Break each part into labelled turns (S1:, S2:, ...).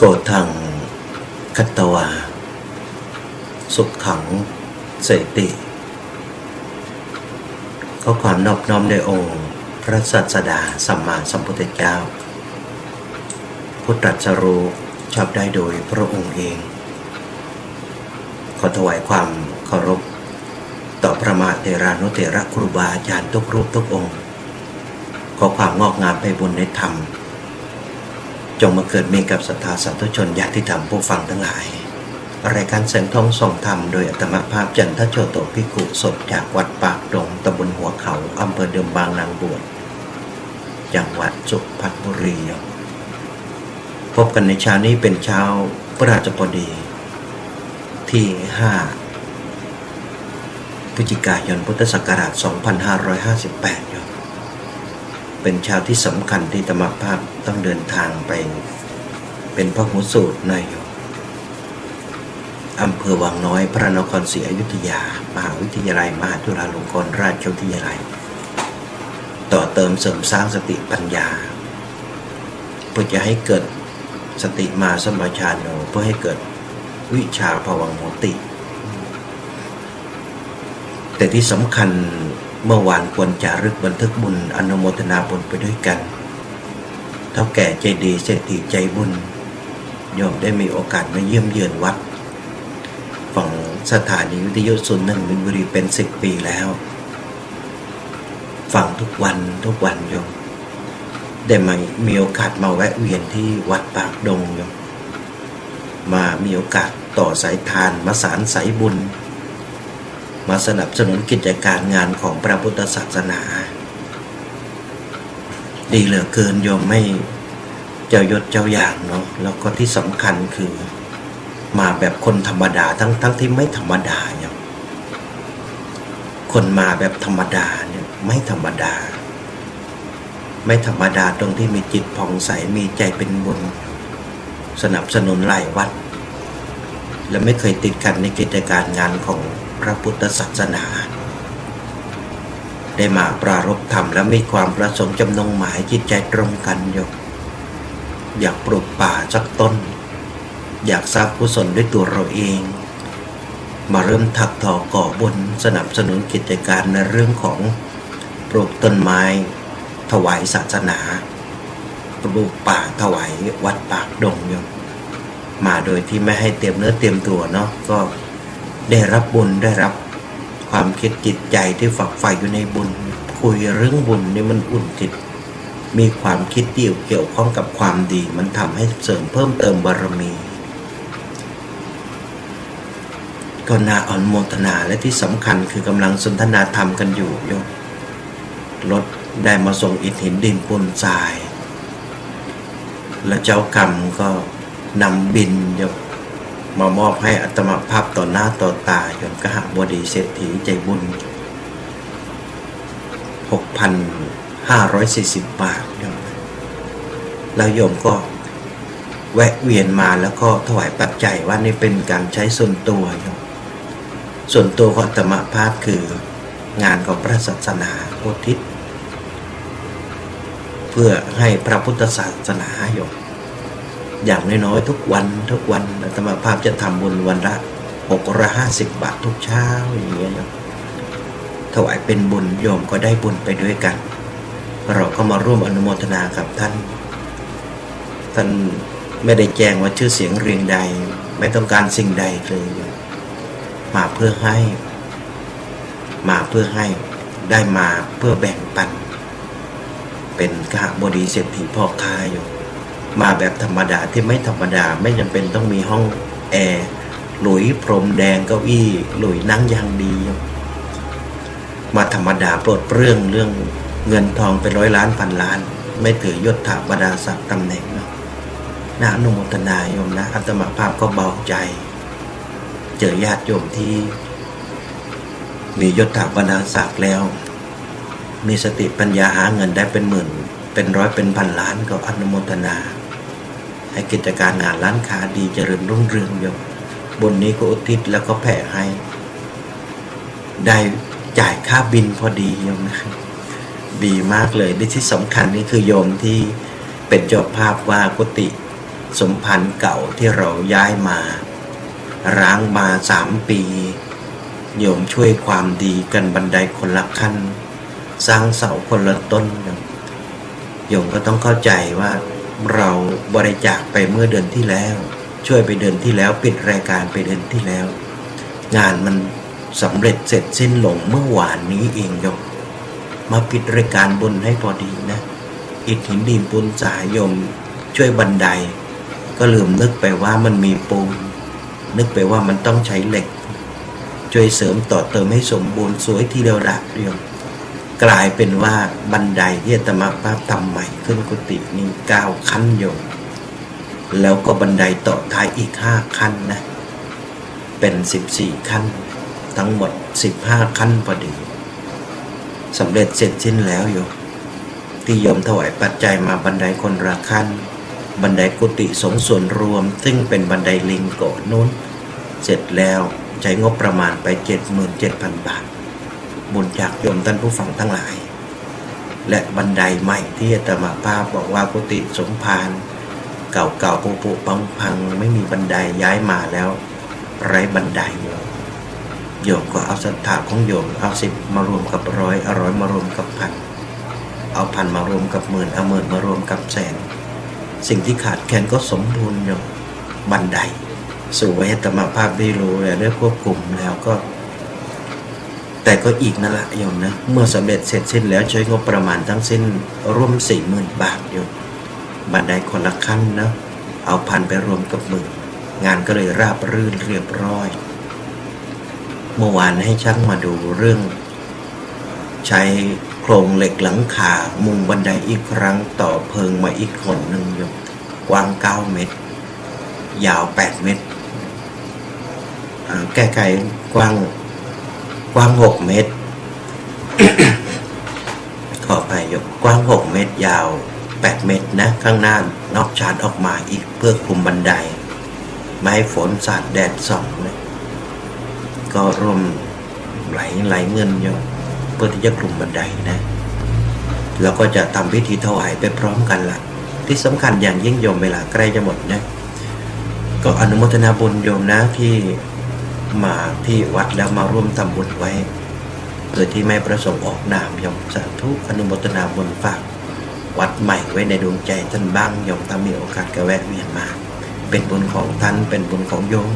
S1: โกทังคัตวา สุขขังเสติข้อความนอบน้อมในองค์ พระสัสดาสัมมาสัมพุทธเจ้า พุทธตรัสรู้ชอบได้โดยพระองค์เอง ขอถวายความเคารพ ต่อพระมหาเถรานุเถระครูบาอาจารย์ทุกรูปทุกองค์ ขอความงอกงามไปบุญในธรรม จงมาเกิดมีกับศรัทธาสาธุชนญาติธรรมผู้ฟังทั้งหลาย รายการแสงทองส่องธรรมโดยอัตมภาพจันทโชโตภิกุสดจากวัดปากดงตำบลหัวเขาอำเภอเดิมบางนางบวชจังหวัดสุพรรณบุรี พบกันในเช้านี้เป็นเช้าพระราชบดีที่ 5พฤศจิกายนพุทธศักราช 2558 เป็นช้าที่สำคัญที่ธรรมภาพต้องเดินทางไป เป็นพระหูสูตรในอยู่อำเภอวังน้อยพระนครศรีอยุธยา มหาวิทยาลัย มหาจุฬาลงกรณราชวิทยาลัย ต่อเติมเสริมสร้างสติปัญญา เพื่อจะให้เกิดสติมาสมปชานโนเพื่อให้เกิดวิชาภวังโหติ แต่ที่สำคัญ เมื่อวานควรจารึกบันทึกบุญอนุโมทนาบุญไปด้วยกัน เท่าแก่ใจดีเศรษฐีใจบุญโยมได้มีโอกาสมาเยี่ยมเยือนวัดฝั่งสถานีวิทยุศูนย์หนึ่งมินบุรีเป็นสิบปีแล้ว ฟังทุกวันทุกวันโยมได้มามีโอกาสมาแวะเวียนที่วัดปากดงโยมมามีโอกาสต่อสายทานมาสารสายบุญ มาสนับสนุนกิจการงานของพระพุทธศาสนา ดีเหลือเกินโยมไม่เจ้ายศเจ้าอย่างเนาะแล้วก็ที่สำคัญคือมาแบบคนธรรมดาทั้งทั้งที่ไม่ธรรมดาเนี่ยคนมาแบบธรรมดาเนี่ยไม่ธรรมดา ไม่ธรรมดาตรงที่มีจิตผ่องใสมีใจเป็นบุญสนับสนุนหลายวัด และไม่เคยติดขัดในกิจการงานของ พระพุทธศาสนา ได้มาปรารบธรรมและมีความประสงค์จำนงหมายจิตใจตรงกันอยู่อยากปลูกป่าสักต้น อยากสร้างกุศลด้วยตัวเราเอง มาเริ่มถักทอก่อบุญสนับสนุนกิจการในเรื่องของปลูกต้นไม้ ถวายศาสนาปลูกป่าถวายวัดปากดงโยมมาโดยที่ไม่ให้เตรียมเนื้อเตรียมตัวเนาะก็ ได้รับบุญได้รับความคิดจิตใจที่ฝักใฝ่อยู่ในบุญ คุยเรื่องบุญนี่มันอุ่นจิต มีความคิดที่ยวเกี่ยวข้องกับความดี มันทำให้เสริมเพิ่มเติมบารมีก็น่าอ่อนโมทนาและที่สำคัญคือกำลังสนทนาธรรมกันอยู่โยมรถได้มาส่งอิฐหินดินปูนทราย และเจ้ากรรมก็นำบินโยม มามอบให้อัตมาภาพต่อหน้าต่อตาโยมกหบดีเศรษฐีใจบุญ 6,540 บาทโยมแล้วโยมก็แวะเวียนมาแล้วก็ถวายปัจจัยว่านี่เป็นการใช้ส่วนตัวโยมส่วนตัวของอัตมาภาพคืองานของพระศาสนาอุทิศ เพื่อให้พระพุทธศาสนาโยม อย่างน้อยๆทุกวันทุกวันอาตมภาพจะทำบุญวันละหกร้อห้าสิบบาททุกเช้าอย่างเงี้ยโยมถวายเป็นบุญโยมก็ได้บุญไปด้วยกัน เราก็มาร่วมอนุโมทนากับท่าน ท่านไม่ได้แจ้งว่าชื่อเสียงเรียงใด ไม่ต้องการสิ่งใดเลยมาเพื่อให้ มาเพื่อให้ได้มาเพื่อแบ่งปัน เป็นกหบดีเศรษฐีพ่อค้าอยู่ มาแบบธรรมดาที่ไม่ธรรมดาไม่จำเป็นต้องมีห้องแอร์หลุยพรมแดงเก้าอี้หลุยนั่งอยางดี มาธรรมดาปรดเปรื่องเรื่องเงินทองเป็นร้อยล้านพันล้าน ไม่ถือยศถาบรรดาศักดิ์ตำแหน่งนะอนุโมทนาโยมนะอัตมาภาพก็เบาใจ เจอญาติโยมที่ มียศถาบรรดาศักดิ์แล้ว มีสติปัญญาหาเงินได้เป็นหมื่น เป็นร้อยเป็นพันล้านก็อนุโมทนา ให้กิจการงานร้านค้าดีเจริญรุ่งเรืองโยมบนนี้ก็อุทิศแล้วก็แผ่ให้ ได้จ่ายค่าบินพอดีโยมนะดีมากเลยที่สำคัญนี่คือโยมที่เป็นเจ้าภาพว่ากุฏิสมพันธ์เก่าที่เราย้ายมา ร้างมาสามปี โยมช่วยความดีกันบันไดคนละขั้น สร้างเสาคนละต้นโยมก็ต้องเข้าใจว่า เราบริจาคไปเมื่อเดือนที่แล้ว ช่วยไปเดือนที่แล้วปิดรายการไปเดือนที่แล้ว งานมันสำเร็จเสร็จสิ้นลงเมื่อวานนี้เองโยมมาปิดรายการบุญให้พอดีนะอิฐหินดินปูนสายโยม ช่วยบันได ก็ลืมนึกไปว่ามันมีปูนนึกไปว่ามันต้องใช้เหล็ก ช่วยเสริมต่อเติมให้สมบูรณ์สวยทีเดียวละโยม กลายเป็นว่าบันไดที่อาตมาภาพทำใหม่ขึ้นกุฏินี่เก้าขั้นโยมแล้วก็บันไดต่อท้ายอีกห้าขั้นนะ เป็นสิบสี่ขั้น ทั้งหมดสิบห้าขั้นพอดีสำเร็จเสร็จสิ้นแล้วโยมที่โยมถวายปัจจัยมาบันไดคนละขั้น บันไดกุฏิสงส่วนรวม ซึ่งเป็นบันไดลิงโกนู้น เสร็จแล้วใช้งบประมาณไป 77,000 บาท บุญจากโยมท่านผู้ฟังทั้งหลาย และบันไดใหม่ที่อาตมาภาพบอกว่ากุฏิสมภารเก่าๆปุๆพังๆไม่มีบันไดย้ายมาแล้ว ไร้บันไดโยมโยมก็เอาศรัทธาของโยมเอาสิบมารวมกับร้อยเอาร้อยมารวมกับพันเอาพันมารวมกับหมื่นเอาหมื่นมารวมกับแสน สิ่งที่ขาดแคลนก็สมบูรณ์อยู่บันไดสู่ไว้ให้ธรรมภาพได้รู้และได้ควบคุมแล้วก็ แต่ก็อีกนั่นแหละโยมนะ เมื่อสำเร็จเสร็จสิ้นแล้วใช้งบประมาณทั้งสิ้นร่วมสี่หมื่นบาทโยมบันไดคนละขั้นนะเอาพันไปรวมกับหมื่นงานก็เลยราบรื่นเรียบร้อย เมื่อวานให้ช่างมาดูเรื่อง ใช้โครงเหล็กหลังคามุงบันไดอีกครั้งต่อเพิงมาอีกคนหนึ่งโยมกว้าง 9 เมตร ยาว 8 เมตร แก้ไขกว้าง กว้าง6เมตร ขอไปโยมกว้าง6เมตรยาว8เมตรนะ ข้างหน้านอกชานออกมาอีกเพื่อคลุมบันได ไม่ให้ฝนสาดแดดส่องนะก็รวมไหลไหลเงินโยมเพื่อที่จะคลุมบันไดนะแล้วก็จะทำพิธีถวายไปพร้อมกันละที่สำคัญอย่างยิ่งโยมเวลาใกล้จะหมดนะก็อนุโมทนาบุญโยมนะที่ มาที่วัดแล้วมาร่วมทำบุญไว้โดยที่ไม่ประสงค์ออกนามโยมสาธุอนุโมทนาบุญฝากวัดใหม่ไว้ในดวงใจท่านบ้างโยมถ้ามีโอกาสก็แวะเวียนมา เป็นบุญของท่านเป็นบุญของโยม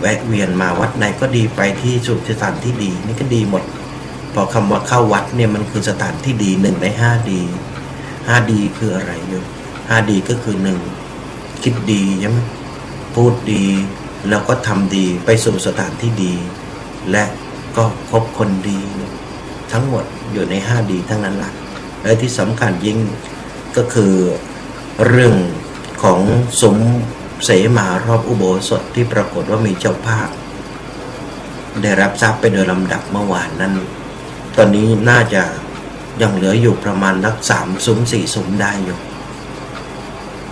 S1: แวะเวียนมาวัดไหนก็ดีไปที่สุสถานที่ดีนี่ก็ดีหมด พอคำว่าเข้าวัดเนี่ยมันคือสถานที่ดีหนึ่งในห้าดีห้าดีคืออะไรโยมห้าดีก็คือหนึ่งคิดดีใช่ไหมพูดดี แล้วก็ทำดีไปสู่สถานที่ดี และก็คบคนดี ทั้งหมดอยู่ในห้าดีทั้งนั้นแหละและที่สำคัญยิ่งก็คือเรื่องของสมเสมารอบอุโบสถที่ปรากฏว่ามีเจ้าภาพ ได้รับทราบไปโดยลำดับเมื่อวานนั้น ตอนนี้น่าจะยังเหลืออยู่ประมาณนักสามซุ้มสี่ซุ้มได้อยู่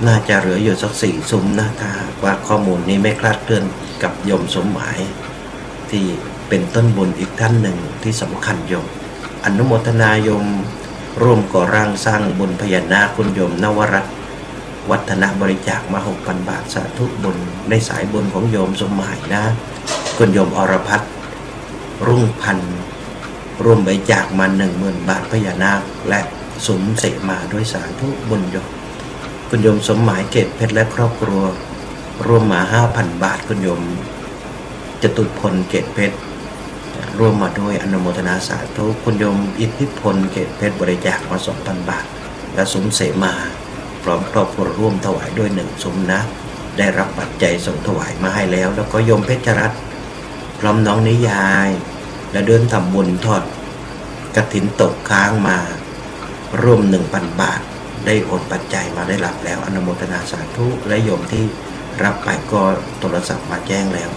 S1: น่าจะเหลืออยู่สักสี่ซุ้มนะถ้าว่าข้อมูลนี้ไม่คลาดเคลื่อนกับโยมสมหมาย ที่เป็นต้นบุญอีกท่านหนึ่งที่สำคัญโยม อนุโมทนาโยมร่วมก่อร่างสร้างบุญพญานาคุณโยมนวรัตวัฒนบริจาคมาหกพันบาทสาธุบุญในสายบุญของโยมสมหมายนะคุณโยมอรพัฒน์รุ่งพันธ์ร่วมบริจาคมาหนึ่งหมื่นบาทพญานาคและสมเสมาด้วยสาธุบุญโยม คุณโยมสมหมายเกตเพชรและครอบครัว ร่วมมาห้าพันบาทคุณโยมจตุพลเกตเพชรร่วมมาด้วยอนุโมทนาสาธุคุณโยมอิทธิพลเกตเพชรบริจาคมาสองพันบาท และสมเสมาพร้อมครอบครัวร่วมถวายด้วยหนึ่งสมนะ ได้รับปัจจัยส่งถวายมาให้แล้ว แล้วก็โยมเพชรรัตน์พร้อมน้องนิยาย และเดินทำบุญทอดกระถินตกค้างมาร่วมหนึ่งพันบาท ได้โอนปัจจัยมาได้รับแล้วอนุโมทนาสาธุและโยมที่รับไปก็โทรศัพท์มาแจ้งแล้ว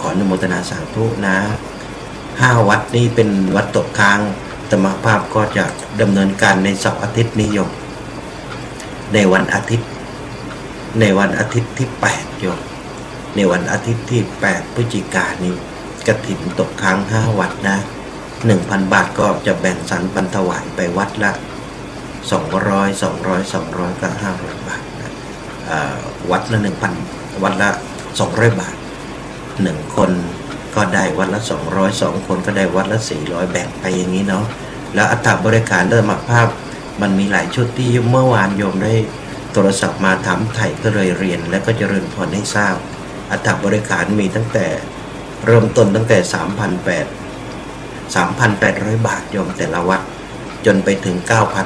S1: ขออนุโมทนาสาธุนะห้าวัดนี้เป็นวัดตกค้างธรรมภาพก็จะดำเนินการในเสาร์อาทิตย์นี้โยม ในวันอาทิตย์ ในวันอาทิตย์ที่8โยมในวันอาทิตย์ที่ 8พฤศจิกายนนี้กระถินตกค้างห้าวัดนะหนึ่งพันบาทก็จะแบ่งสรรปันถวายไปวัดละ สองร้อยสองร้อยสองร้อยก็ห้าร้อยบาทนะวัดละหนึ่งพันวัดละสองร้อยบาทหนึ่งคนก็ได้วัดละสองร้อยสองคนก็ได้วัดละสี่ร้อยแบ่งไปอย่างนี้เนาะแล้วอัตราบริการเดิมมาภาพ มันมีหลายชุดที่เมื่อวานโยมได้โทรศัพท์มาถามไถ่ก็เลยเรียน และก็เจริญพรให้ทราบ อัตราบริการมีตั้งแต่เริ่มต้นตั้งแต่ 3,800 3,800 บาทโยมแต่ละวัด จนไปถึง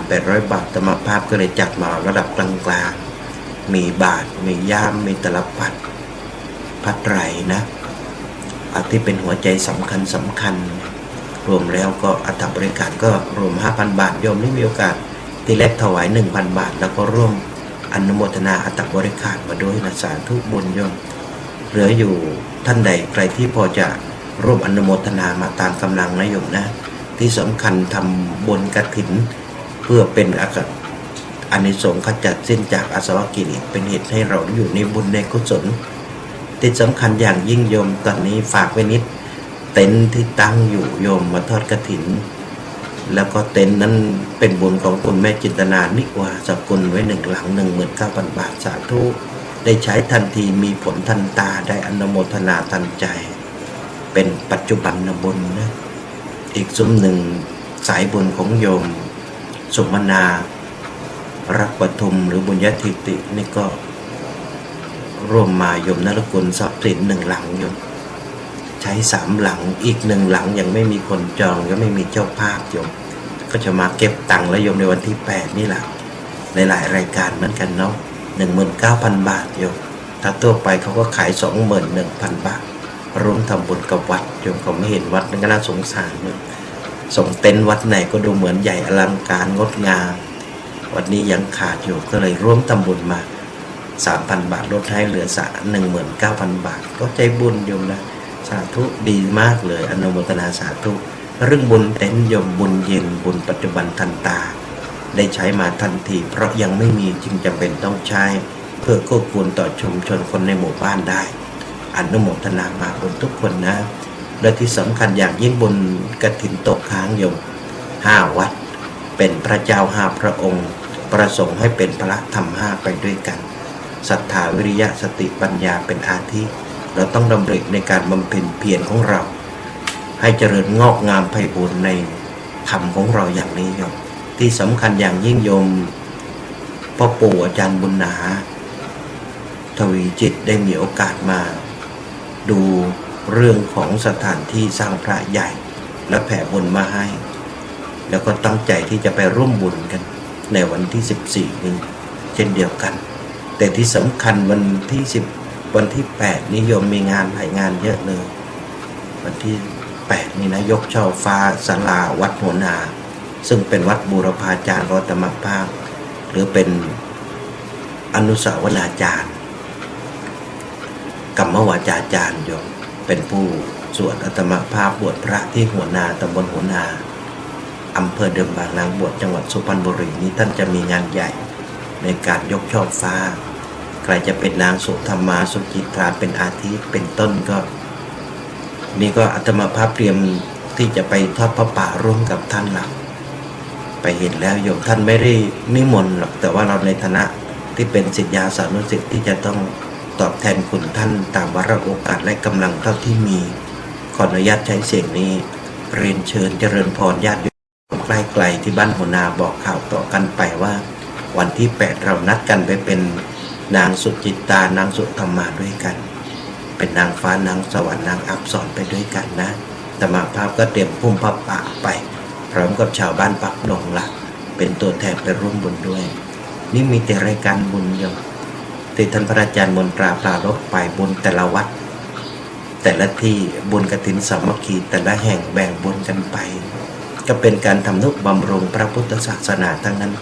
S1: 9,800 บาทธรรมภาพก็เลยจัดมาระดับกลางๆ มีบาท มีย่าม มีตลับปัดพัดไรนะอันที่เป็นหัวใจสำคัญสำคัญ รวมแล้วก็อัตบริการก็รวม 5,000 บาทโยมได้มีโอกาสที่แรกถวาย 1,000 บาท แล้วก็ร่วมอนุโมทนาอัตบริการมาด้วยนะสาธุบุญโยมเหลืออยู่ท่านใดใครที่พอจะร่วมอนุโมทนามาตามกำลังนะโยมนะ ที่สำคัญทำบนกระถิน เพื่อเป็นอากาศอานิสงส์ขจัดสิ้นจากอาสวะกิเลสเป็นเหตุให้เราอยู่ในบุญในกุศลที่สำคัญอย่างยิ่งโยมตอนนี้ฝากไว้นิด เต็นท์ที่ตั้งอยู่โยมมาทอดกระถิน แล้วก็เต็นท์นั้นเป็นบุญของคุณแม่จินตนานิกว่าสกุลไว้หนึ่งหลังหนึ่งหมื่นเก้าพันบาทสาธุ ได้ใช้ทันทีมีผลทันตาได้อนโมทนาทันใจ เป็นปัจจุบันบุญนะ อีกซุ้มหนึ่งสายบุญของโยม สมนา รักปทุมหรือบุญญาธิตินี่ก็ร่วมมาโยมนรกุลทรัพย์สินหนึ่งหลังโยมใช้สามหลังอีกหนึ่งหลังยังไม่มีคนจองก็ไม่มีเจ้าภาพโยม ก็จะมาเก็บตังค์แล้วโยมในวันที่แปดนี่แหละในหลายรายการเหมือนกันเนาะหนึ่งหมื่นเก้าพันบาทโยมถ้าตัวไปเขาก็ขายสองหมื่นหนึ่งพันบาท ร่วมทำบุญกับวัดโยมเขาไม่เห็นวัดนั่นก็น่าสงสารเนี่ยส่งเต็นท์วัดไหนก็ดูเหมือนใหญ่อลังการงดงาม วันนี้ยังขาดอยู่ก็เลยร่วมทำบุญมาสามพันบาทลดให้เหลือสะหนึ่งหมื่นเก้าพันบาท ก็ใจบุญโยมนะสาธุดีมากเลยอนุโมทนาสาธุเรื่องบุญเต็นท์โยมบุญเย็นบุญปัจจุบันทันตา ได้ใช้มาทันที เพราะยังไม่มีจึงจำเป็นต้องใช้ เพื่อควบคุมต่อชุมชนคนในหมู่บ้านได้ อนุโมทนามาบุญทุกคนนะ และที่สำคัญอย่างยิ่งบุญกฐินตกค้างโยมห้าวัด เป็นพระเจ้าห้าพระองค์ ประสงค์ให้เป็นพระธรรมห้าไปด้วยกันศรัทธาวิริยะสติปัญญาเป็นอาทิเราต้องดำริในการบำเพ็ญเพียรของเรา ให้เจริญงอกงามไพบูรณ์ในธรรมของเราอย่างนี้โยมที่สำคัญอย่างยิ่งโยมพ่อปู่อาจารย์บุญนาทวีจิตได้มีโอกาสมา ดูเรื่องของสถานที่สร้างพระใหญ่ และแผ่บุญมาให้ แล้วก็ตั้งใจที่จะไปร่วมบุญกัน ในวันที่ 14นี้เช่นเดียวกัน แต่ที่สำคัญวันที่ 10 วันที่ 8 นิยมมีงานหลายงานเยอะเลย วันที่ 8 นี่นะยกช่อฟ้าสลาวัดหัวนา ซึ่งเป็นวัดบูรพาจารย์รัตมภาพหรือเป็นอนุสาวนาจารย์ กรรมวาจาจารย์โยมเป็นผู้สวดอัตมภาพบวชพระที่หัวนาตำบลหัวนาอำเภอเดิมบางนางบวชจังหวัดสุพรรณบุรีนี้ท่านจะมีงานใหญ่ในการยกช่อฟ้า ใครจะเป็นนางสุธรรมาสุจิตราเป็นอาทิเป็นต้นก็ นี่ก็อัตมาภาพเตรียมที่จะไปทอดพระป่าร่วมกับท่านหลัก ไปเห็นแล้วโยมท่านไม่ได้นิมนต์หรอกแต่ว่าเราในฐานะที่เป็นสิทธิาสานุสิทธิ์ที่จะต้อง ตอบแทนคุณท่านตามวาระโอกาสและกำลังเท่าที่มี ขออนุญาตใช้เสียงนี้ เรียนเชิญเจริญพรญาติโยมใกล้ไกลที่บ้านหัวนาบอกข่าวต่อกันไปว่า วันที่ 8 เรานัดกันไปเป็นนางสุจิตตานางสุธรรมาด้วยกัน เป็นนางฟ้านางสวรรค์นางอับสอนไปด้วยกันนะตมาภาพก็เตรียมพุ่มพระป่าไป พร้อมกับชาวบ้านปักดงละเป็นตัวแทนไปร่วมบุญด้วย นี่มีแต่รายการบุญโยม ที่ท่านพระอาจารย์มนตราปรารบไปบุญแต่ละวัด แต่ละที่บุญกฐินสามัคคีแต่ละแห่งแบ่งบุญกันไป ก็เป็นการทำนุบำรุงพระพุทธศาสนาทั้งนั้น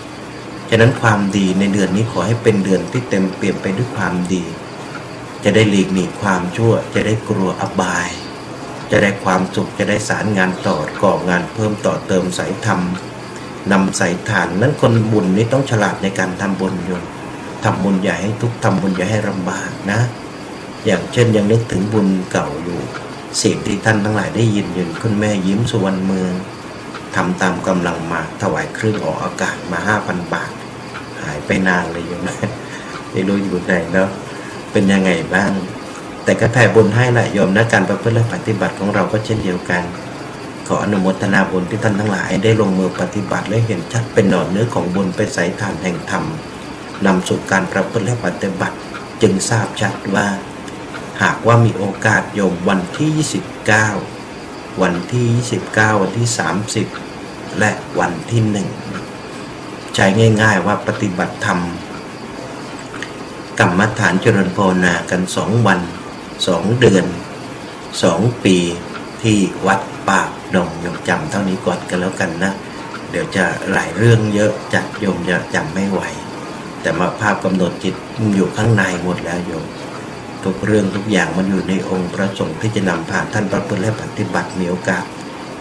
S1: ฉะนั้นความดีในเดือนนี้ขอให้เป็นเดือนที่เต็มเปี่ยมไปด้วยความดี จะได้หลีกหนีความชั่ว จะได้กลัวอบาย จะได้ความสุขจะได้สารงานต่อก่องานเพิ่มต่อเติมสายธรรมนำสายฐานนั้นคนบุญนี้ต้องฉลาดในการทำบุญโยน ทำบุญอย่าให้ทุกทำบุญอย่าให้ลำบากนะ อย่างเช่นยังนึกถึงบุญเก่าอยู่เสียงที่ท่านทั้งหลายได้ยินยู่คุณแม่ยิ้มสุวรรณเมืองทำตามกำลังมาถวายเครื่องออกอากาศมาห้าพันบาท หายไปนานเลยโยมนะไม่รู้อยู่ไหนเนาะเป็นยังไงบ้าง แต่ก็แผ่บุญให้หละโยมนะการประพฤติและปฏิบัติของเราก็เช่นเดียวกัน ขออนุโมทนาบุญที่ท่านทั้งหลาย ได้ลงมือปฏิบัติและเห็นชัดเป็นหนอนเนื้อของบุญไปใส่ทานแห่งธรรม นำสู่การประพฤติและปฏิบัติ จึงทราบชัดว่า หากว่ามีโอกาสโยมวันที่ 29 วันที่ 29 วันที่ 30 และวันที่หนึ่งใช้ง่าย ๆว่าปฏิบัติธรรมกรรมฐานเจริญภาวนากันสองวันสองเดือนสองปีที่วัดปากดงยมจำเท่านี้ก่อนกันแล้วกันนะ เดี๋ยวจะหลายเรื่องเยอะจัดโยมจะจำไม่ไหว แต่มาภาพกำหนดจิตมันอยู่ข้างในหมดแล้วโยมทุกเรื่องทุกอย่างมันอยู่ในองค์พระสงฆ์ที่จะนำผ่านท่านพระพุทธและปฏิบัติมีโอกาส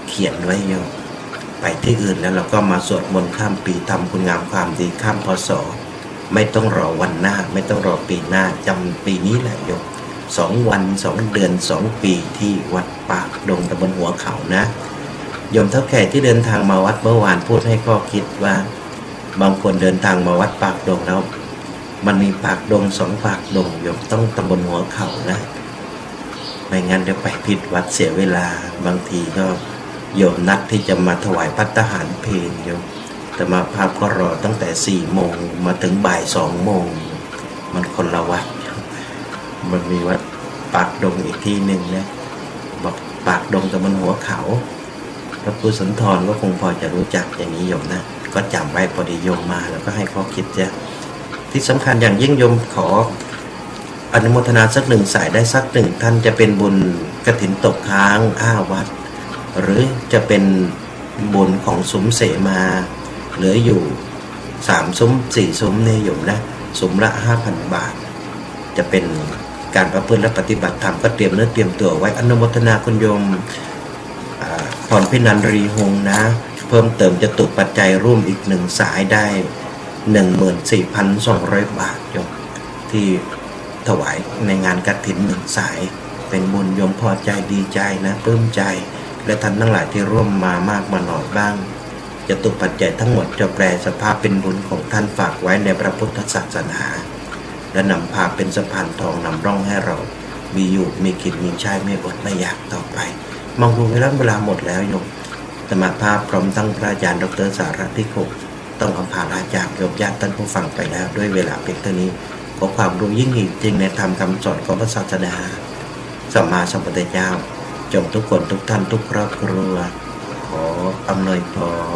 S1: เขียนไว้โยมไปที่อื่นแล้วเราก็มาสวดมนต์ข้ามปีทำคุณงามความดีข้ามพศไม่ต้องรอวันหน้า ไม่ต้องรอปีหน้าจำปีนี้แหละโยมสองวันสองเดือนสองปีที่วัดปากดงตะบนหัวเขานะโยมเท่าแก่ที่เดินทางมาวัดเมื่อวานพูดให้ข้อคิดว่า บางคนเดินทางมาวัดปากดงแล้ว มันมีปากดงสองปากดงโยมต้องตำบลหัวเขานะไม่งั้นเดี๋ยวไปผิดวัดเสียเวลา บางทีก็โยมนัดที่จะมาถวายพัตหารเพลโยมแต่มาภาพก็รอตั้งแต่สี่โมงมาถึงบ่ายสองโมง มันคนละวัด มันมีวัดปากดงอีกที่หนึ่งนะบอกปากดงตำบลหัวเขาพระครูสุนทรก็คงพอจะรู้จักอย่างนี้โยมนะ ก็จำไว้พอดีโยมมา แล้วก็ให้ข้อคิดจ้ะที่สำคัญอย่างยิ่งโยมขออนุโมทนาสักหนึ่งสายได้สักหนึ่งท่านจะเป็นบุญกระถินตกค้างอ้าวัด หรือจะเป็นบุญของสมเสมาเหลืออยู่สามซุ้มสี่ซุ้มในยโยมนะซุ้มละห้าพันบาท จะเป็นการประพฤติและปฏิบัติธรรมก็เตรียมเนื้อเตรียมตัวไว้อนุโมทนาคุณโยมอ่าพรพินันรีหงนะ เพิ่มเติมจะตุปัจจัยร่วมอีกหนึ่งสายได้ 14,200 บาทโยมที่ถวายในงานกฐินหนึ่งสาย เป็นบุญโยมพอใจดีใจนะปลื้มใจ และท่านทั้งหลายที่ร่วมมามากมาหน่อยบ้างจะตุปัจจัยทั้งหมดจะแปลสภาพเป็นบุญของท่านฝากไว้ในพระพุทธศาสนา และนำพาเป็นสะพานทองนำร่องให้เรา มีอยู่มีกินมีใช้ไม่อดไม่อยากต่อไป มองดูเวลาเวลาหมดแล้วโยม สมาภาพพร้อมทั้งพระอาจารย์ดรสาระพิโกต้องอำพาลาจากโยมญาติท่านผู้ฟังไปแล้ว ด้วยเวลาเพียงเท่านี้ขอความรู้ยิ่งยิ่งจริงในธรรมคำสอนของพระศาสดาสัมมาสัมพุทธเจ้า จงทุกคนทุกท่านทุกครอบครัว ขออำนวยพร